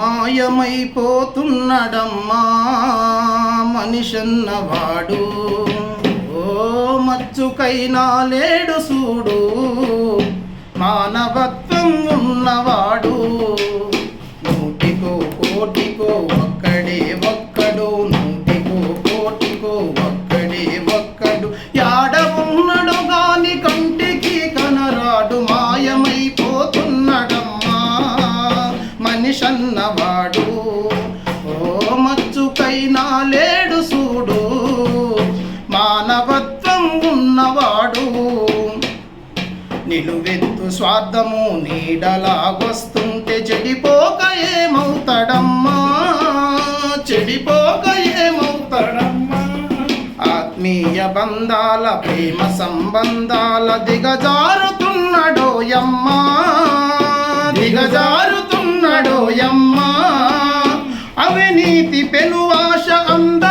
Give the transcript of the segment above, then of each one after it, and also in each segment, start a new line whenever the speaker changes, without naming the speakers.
మాయమైపోతున్నడమ్మా మనిషన్నవాడు. ఓ మచ్చుకైనా లేడు చూడు మానవత్వం ఉన్నవాడు. నూటికో కోటికో ఒక్కడే ఒక్కడు నూటికో కోటికో ఒక్కడే ఒక్కడు. యాడ ఉన్నడు గాని కంటికి కనరాడు మాయమైపోతున్నడమ్మా మనిషన్న నిలువెత్తు స్వార్థము నీడలాగొస్తుంటే చెడిపోక ఏమవుతాడమ్మా? చెడిపోక ఏమవుతాడమ్మా? ఆత్మీయ బంధాల ప్రేమ సంబంధాల దిగజారుతున్నాడోయమ్మా దిగజారుతున్నాడోయమ్మా అవినీతి పెనువాష అంధకారములోన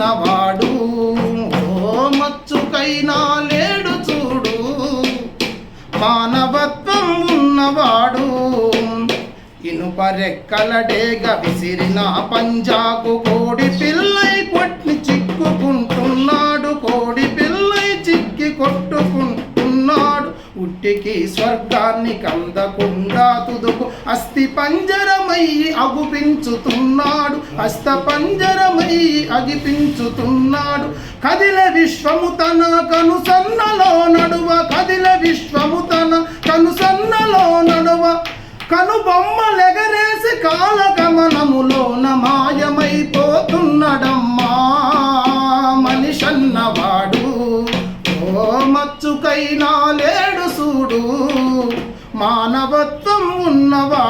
ఉన్నవాడు ఓ మచ్చుకైనా లేడు చూడు. మానవత్వం ఉన్నవాడు. ఇనుప రెక్కల డేగ విసిరిన పంజాకు కోడి పిల్లై కొట్టి చిక్కుకుంటున్నాడు. కోడి పిల్లై చిక్కి కొట్టుకుంటున్నాడు. ఉట్టికి స్వర్గాన్ని కందకుండా తుదుకు అస్థి పంజరమై అగుపించుతున్నాడు హస్త పంజరమై అగిపించుతున్నాడు. కదిల విశ్వము తన కనుసన్నలో నడువ కదిల విశ్వము తన కనుసన్నలో నడువ. కను బొమ్మలెగరేసి కాలగమనములోన మాయమైపోతున్నడమ్మా. మనిషన్నవాడు ఓ మచ్చుకైనా లేడు చూడు మానవత్వం ఉన్నవాడు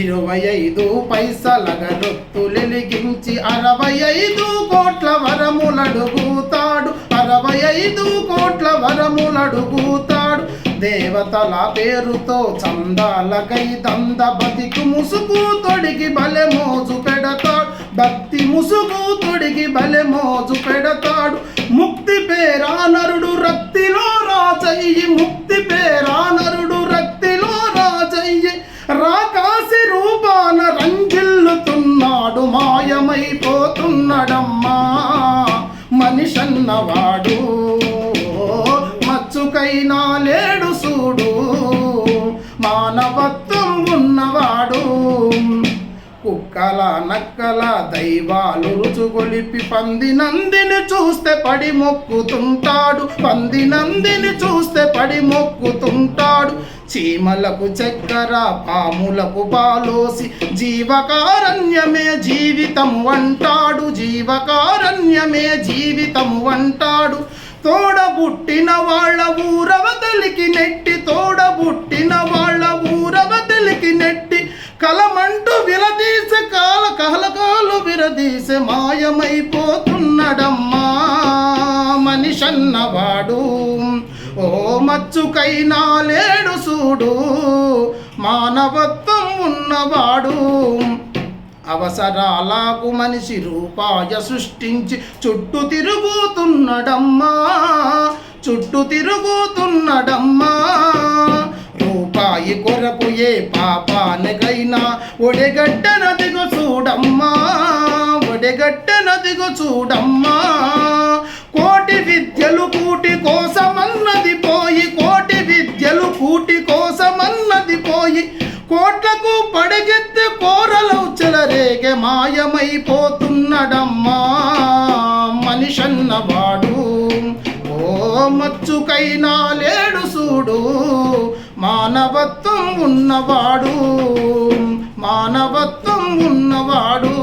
ఇరవై ఐదు పైసల గడొత్తులెలిగించి అరవై ఐదు కోట్ల వరములడుగుతాడు అరవై ఐదు కోట్ల వరములడుగుతాడు దేవతల పేరుతో చందాలకై దంద బతికి ముసుగు తొడిగి బలె మోజు పెడతాడు. భక్తి ముసుగు తొడిగి బలె మోజు పెడతాడు. ముక్తి పేరా నరుడు రక్తిలో రాజయ్యి ముక్తి పేరా నరుడు వాడు. మచ్చుకైనా లేడు చూడు మానవత్వం ఉన్నవాడు. కుక్కల నక్కల దైవాలు రుచుగొలిపి పంది నందిని చూస్తే పడి మొక్కుతుంటాడు. పంది నందిని చూస్తే పడి మొక్కుతుంటాడు. చీమలకు చక్కెర పాములకు పాలోసి జీవకారణ్యమే జీవితము అంటాడు జీవకారణ్యమే జీవితము అంటాడు. తోడబుట్టిన వాళ్ళ ఊరవతలికి నెట్టి తోడబుట్టిన వాళ్ళ ఊరవతలికి నెట్టి కలమంటూ విరదీసే కాల కహలకాలు విరదీసే మాయమైపోతున్నడమ్మా. మనిషన్నవాడు. మచ్చుకైనా లేడు చూడు మానవత్వం ఉన్నవాడు. అవసరాలకు మనిషి రూపాయ సృష్టించి చుట్టూ తిరుగుతున్నడమ్మా చుట్టూ తిరుగుతున్నడమ్మా. రూపాయి కొరకు ఏ పాపానికైనా ఒడెగడ్డ నదిగో చూడమ్మా ఒడెగడ్డ నదిగో చూడమ్మా కోటి విద్యలు కూటి కోసం చెలరేగే మాయమైపోతున్నడమ్మా. మనిషన్నవాడు. ఓ మచ్చుకైనా లేడు చూడు మానవత్వం ఉన్నవాడు. మానవత్వం ఉన్నవాడు.